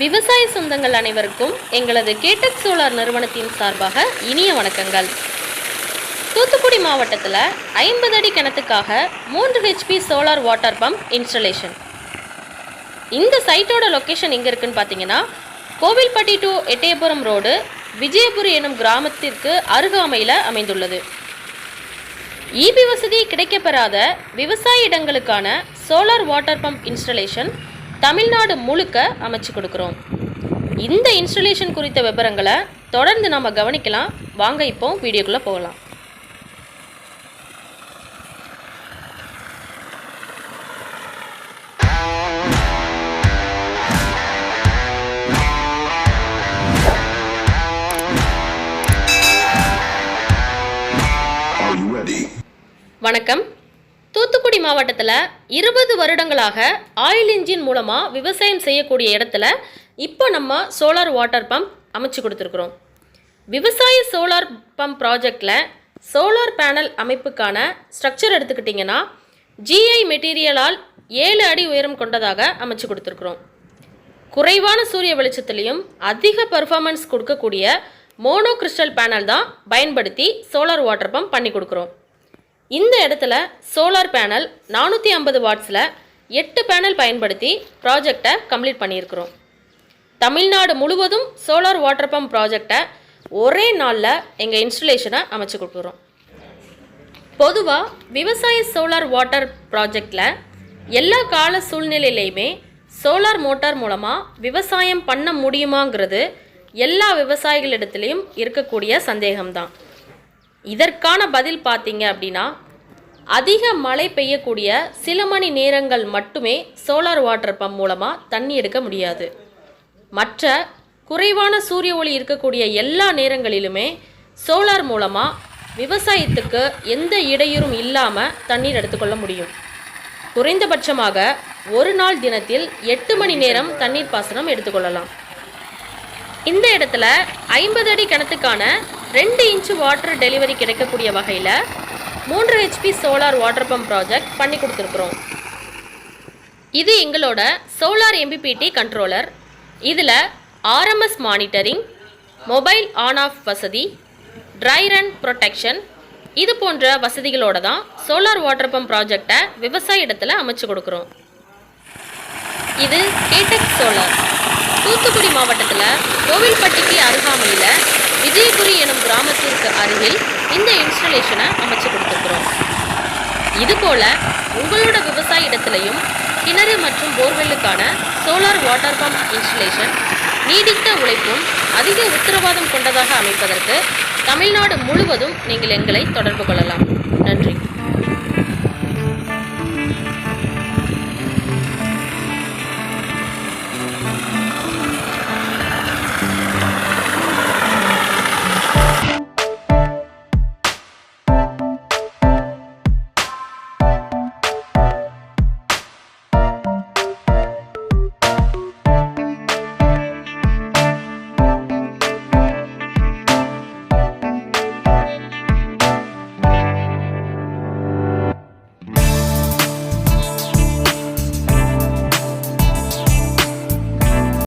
விவசாய சொந்தங்கள் அனைவருக்கும் எங்களது கேட்டக் சோலார் நிறுவனத்தின் சார்பாக இனிய வணக்கங்கள். தூத்துக்குடி மாவட்டத்தில் ஐம்பது அடி கிணத்துக்காக மூன்று HP solar water pump installation இந்த சைட்டோட லொக்கேஷன் எங்கே இருக்குன்னு பார்த்தீங்கன்னா கோவில்பட்டி டு எட்டயபுரம் ரோடு விஜயபுரி எனும் கிராமத்திற்கு அருகாமையில் அமைந்துள்ளது. ஈபி வசதி கிடைக்கப்பெறாத விவசாய இடங்களுக்கான solar water pump installation Tamil Nadu முழுக்க அமைச்சு கொடுக்குறோம். இந்த இன்ஸ்டலேஷன் குறித்த விவரங்களை தொடர்ந்து நாம் கவனிக்கலாம். வாங்க இப்போ வீடியோக்குள்ளே போகலாம்? வணக்கம். தூத்துக்குடி மாவட்டத்தில் இருபது வருடங்களாக ஆயில் இன்ஜின் மூலமாக விவசாயம் செய்யக்கூடிய இடத்துல இப்போ நம்ம சோலார் வாட்டர் பம்ப் அமைச்சு கொடுத்துருக்குறோம். விவசாய சோலார் பம்ப் ப்ராஜெக்டில் சோலார் பேனல் அமைப்புக்கான ஸ்ட்ரக்சர் எடுத்துக்கிட்டிங்கன்னா ஜிஐ மெட்டீரியலால் ஏழு அடி உயரம் கொண்டதாக அமைச்சு கொடுத்துருக்குறோம். குறைவான சூரிய வெளிச்சத்துலேயும் அதிக பர்ஃபார்மன்ஸ் கொடுக்கக்கூடிய மோனோ கிறிஸ்டல் பேனல் தான் பயன்படுத்தி சோலார் வாட்டர் பம்ப் பண்ணி கொடுக்குறோம். இந்த இடத்துல சோலார் பேனல் நானூற்றி ஐம்பது வாட்ஸில் எட்டு பேனல் பயன்படுத்தி ப்ராஜெக்டை கம்ப்ளீட் பண்ணியிருக்கிறோம். தமிழ்நாடு முழுவதும் சோலார் வாட்டர் பம்ப் ப்ராஜெக்டை ஒரே நாளில் எங்கள் இன்ஸ்டலேஷனை அமைச்சு கொடுக்குறோம். பொதுவாக விவசாய சோலார் வாட்டர் ப்ராஜெக்டில் எல்லா கால சூழ்நிலையிலையுமே சோலார் மோட்டார் மூலமாக விவசாயம் பண்ண முடியுமாங்கிறது எல்லா விவசாயிகளிடத்துலையும் இருக்கக்கூடிய சந்தேகம்தான். இதற்கான பதில் பார்த்தீங்க அப்படின்னா அதிக மழை பெய்யக்கூடிய சில மணி நேரங்கள் மட்டுமே சோலார் வாட்டர் பம்ப் மூலமாக தண்ணி எடுக்க முடியாது. மற்ற குறைவான சூரிய ஒளி இருக்கக்கூடிய எல்லா நேரங்களிலுமே சோலார் மூலமாக விவசாயத்துக்கு எந்த இடையூறும் இல்லாமல் தண்ணீர் எடுத்துக்கொள்ள முடியும். குறைந்தபட்சமாக ஒரு நாள் தினத்தில் எட்டு மணி நேரம் தண்ணீர் பாசனம் எடுத்துக்கொள்ளலாம். இந்த இடத்துல ஐம்பது அடி கிணத்துக்கான ரெண்டு இன்ச்சு வாட்டர் டெலிவரி கிடைக்கக்கூடிய வகையில் மூன்று HP solar water pump project பண்ணி கொடுத்துருக்குறோம். இது எங்களோட சோலார் எம்பிபிடி கண்ட்ரோலர் இதில் RMS monitoring mobile on off வசதி ட்ரை ரன் ப்ரொடெக்ஷன் இது போன்ற வசதிகளோட தான் சோலார் வாட்டர் பம்ப் ப்ராஜெக்டை விவசாய இடத்துல அமைச்சு கொடுக்குறோம். இது கேடெக் சோலார் தூத்துக்குடி மாவட்டத்தில் கோவில்பட்டிக்கு அருகாமையில் விஜயபுரி எனும் இந்த இன்ஸ்டலேஷனை அமைச்சு கொடுத்துருக்குறோம் இதுபோல் உங்களோட விவசாய இடத்துலையும் கிணறு மற்றும் போர்வெல்லுக்கான சோலார் வாட்டர் பம்ப் இன்ஸ்டலேஷன் நீடித்த உழைப்பும் அதிக உத்தரவாதம் கொண்டதாக அமைப்பதற்கு தமிழ்நாடு முழுவதும் நீங்கள் எங்களை தொடர்பு கொள்ளலாம். நன்றி.